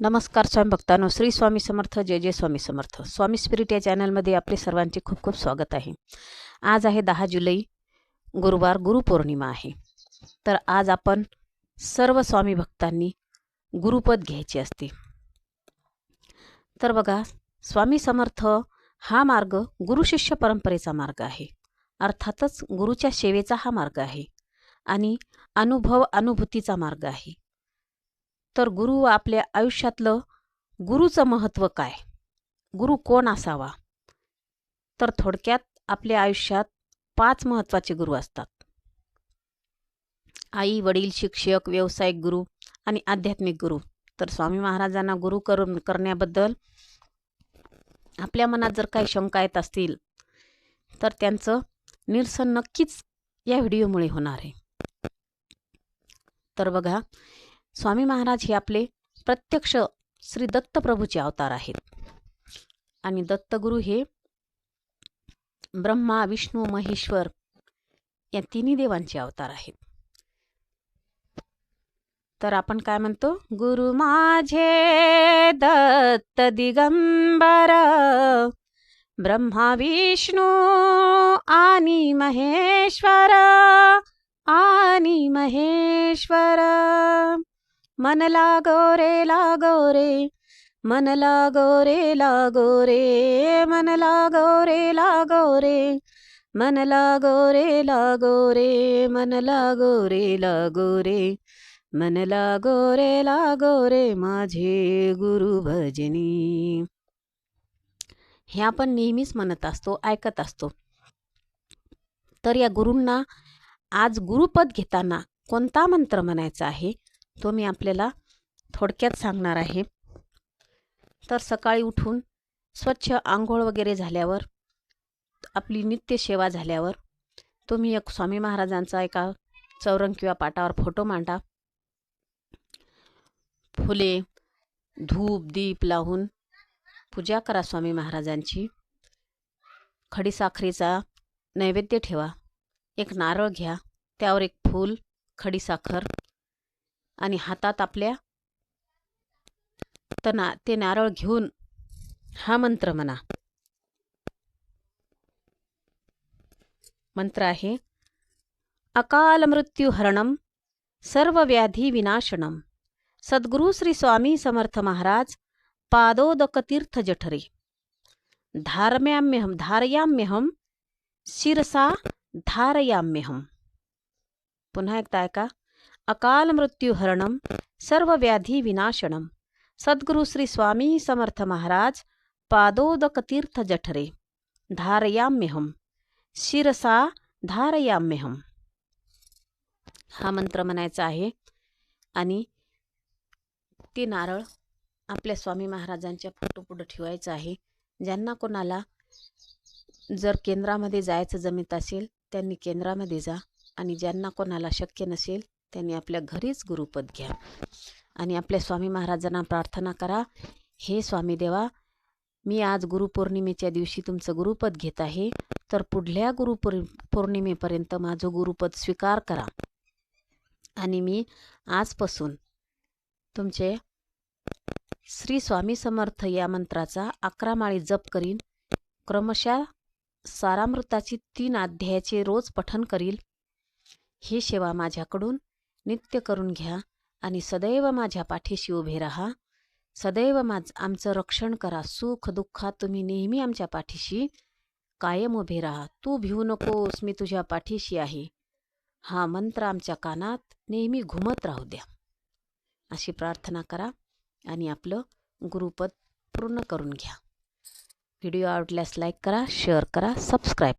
नमस्कार स्वामी भक्तांनो श्री स्वामी समर्थ जय जय स्वामी समर्थ. स्वामी स्पिरिट या चॅनलमध्ये आपले सर्वांचे खूप खूप स्वागत आहे. आज आहे दहा जुलै गुरुवार गुरुपौर्णिमा आहे. तर आज आपण सर्व स्वामी भक्तांनी गुरुपद घ्यायचे असते. तर बघा स्वामी समर्थ हा मार्ग गुरुशिष्य परंपरेचा मार्ग आहे. अर्थातच गुरुच्या सेवेचा हा मार्ग आहे. आणि अनुभव अनुभूतीचा मार्ग आहे. तर गुरु आपल्या आयुष्यातलं गुरुचं महत्त्व काय? गुरु कोण असावा? तर थोडक्यात आपल्या आयुष्यात पाच महत्त्वाचे गुरु असतात. आई वडील शिक्षक व्यावसायिक गुरु आणि आध्यात्मिक गुरु. तर स्वामी महाराजांना गुरु करून करण्याबद्दल आपल्या मनात जर काही शंका येत असतील तर त्यांचं निरसन नक्कीच या व्हिडिओमुळे होणार आहे. तर बघा स्वामी महाराज हे आपले प्रत्यक्ष श्री दत्तप्रभूचे अवतार आहेत. आणि दत्तगुरु हे ब्रह्मा विष्णू महेश्वर या तिन्ही देवांचे अवतार आहेत. तर आपण काय म्हणतो? गुरु माझे दत्त दिगंबर ब्रह्मा विष्णू आणि महेश्वर आणि महेश्वर. मन लागो रे लागो रे. मन लागो रे लागो रे. मन लागो रे लागो रे. मन लागो रे लागो रे. मन लागो रे लागो रे. मन लागो रे लागो रे माझे गुरु भजनी. हे आपण नेहमीच म्हणत असतो ऐकत असतो. तर या गुरूंना आज गुरुपद घेताना कोणता मंत्र म्हणायचा आहे? तो मी आपल्याला थोडक्यात सांगणार आहे. तर सकाळी उठून स्वच्छ आंघोळ वगैरे झाल्यावर आपली नित्यसेवा झाल्यावर तुम्ही एक स्वामी महाराजांचा एका चौरंग किंवा पाटावर फोटो मांडा. फुले धूप दीप लावून पूजा करा स्वामी महाराजांची. खडीसाखरेचा नैवेद्य ठेवा. एक नारळ घ्या. त्यावर एक फूल खडीसाखर आणि हातात आपल्या तर ना ते नारळ घेऊन हा मंत्र म्हणा. मंत्र आहे अकाल मृत्यू हरणम सर्व व्याधी विनाशनम सद्गुरु श्री स्वामी समर्थ महाराज पादोदक तीर्थ जठरे। धारम्याम्यहम धारयाम्यहम शिरसा धारयाम्यहम पुन्हा एकदा ऐका. अकाल मृत्यू हरणम सर्व व्याधी विनाशनम सद्गुरु श्री स्वामी समर्थ महाराज पादोदक तीर्थ जठरे धारयाम्यहम। शिरसा धारयाम्यहम। हा मंत्र म्हणायचा आहे आणि ते नारळ आपल्या स्वामी महाराजांच्या फोटोपुढं ठेवायचं आहे. ज्यांना कोणाला जर केंद्रामध्ये जायचं जमीत असेल त्यांनी केंद्रामध्ये जा आणि ज्यांना कोणाला शक्य नसेल त्यांनी आपल्या घरीच गुरुपद घ्या. आणि आपल्या स्वामी महाराजांना प्रार्थना करा. हे स्वामी देवा मी आज गुरुपौर्णिमेच्या दिवशी तुमचं गुरुपद घेत आहे. तर पुढल्या गुरुपौर् पौर्णिमेपर्यंत माझं गुरुपद स्वीकार करा. आणि मी आजपासून तुमचे श्री स्वामी समर्थ या मंत्राचा अकरा माळी जप करीन. क्रमशः सारामृताची तीन अध्यायाचे रोज पठन करील. ही सेवा माझ्याकडून नित्य करून घ्या आणि सदैव माझ्या पाठीशी उभे राहा. सदैव माझ आमचं रक्षण करा. सुख दुःखात तुम्ही नेहमी आमच्या पाठीशी कायम उभे राहा. तू भिवू नकोस मी तुझ्या पाठीशी आहे. हा मंत्र आमच्या कानात नेहमी घुमत राहू द्या. अशी प्रार्थना करा आणि आपलं गुरुपद पूर्ण करून घ्या. व्हिडिओ आवडल्यास लाईक करा शेअर करा सबस्क्राईब